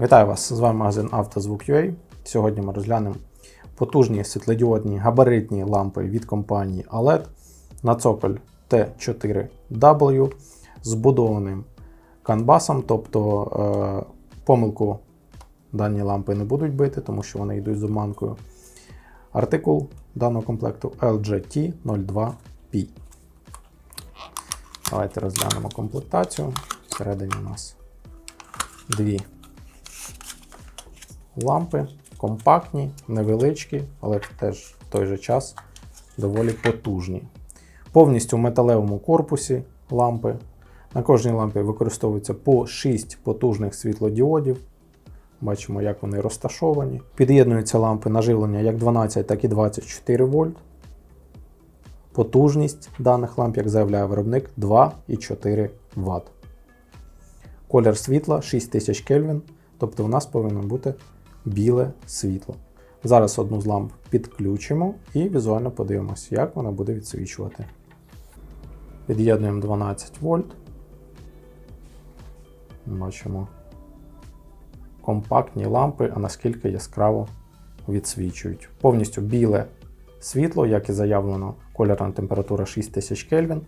Вітаю вас! З вами магазин «Автозвук.UA». Сьогодні ми розглянемо потужні світлодіодні габаритні лампи від компанії OLED на цоколь T4W з будованим канбасом, тобто е, помилку дані лампи не будуть бити, тому що вони йдуть з обманкою. Артикул даного комплекту LGT02P. Давайте розглянемо комплектацію. Всередині у нас дві лампи, компактні, невеличкі, але теж в той же час доволі потужні. Повністю в металевому корпусі лампи. На кожній лампі використовується по 6 потужних світлодіодів. Бачимо, як вони розташовані. Під'єднуються лампи на живлення як 12, так і 24 вольт. Потужність даних ламп, як заявляє виробник, 2,4 Вт. Колір світла 6000 Кельвін, тобто у нас повинно бути біле світло. Зараз одну з ламп підключимо і візуально подивимося, як вона буде відсвічувати. Під'єднуємо 12 вольт. Бачимо компактні лампи, а наскільки яскраво відсвічують. Повністю біле світло, як і заявлено, кольорна температура 6000 Кельвін.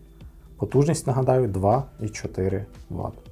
Потужність, нагадаю, 2,4 Вт.